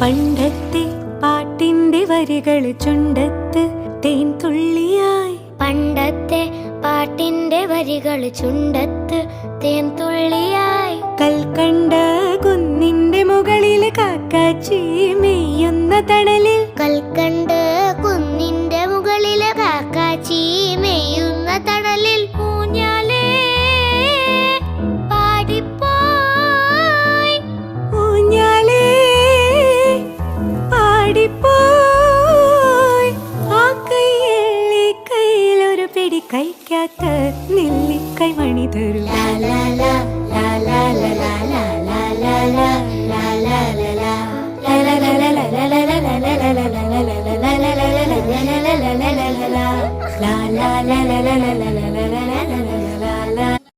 പണ്ടത്തെ പാട്ടിന്റെ വരികൾ ചുണ്ടത്ത് തേൻ തുള്ളിയായി. പണ്ടത്തെ പാട്ടിന്റെ വരികൾ ചുണ്ടത്ത് തേൻ തുള്ളിയായി. കൽക്കണ്ട കുന്നിന്റെ മുകളിൽ കാക്കാച്ചി മെയ്യുന്ന തണലിൽ കൽക്കണ്ട തേടി കൈക്കാത്ത നെല്ലിക്കൈ മണി തരൂ la la la la la la la la la la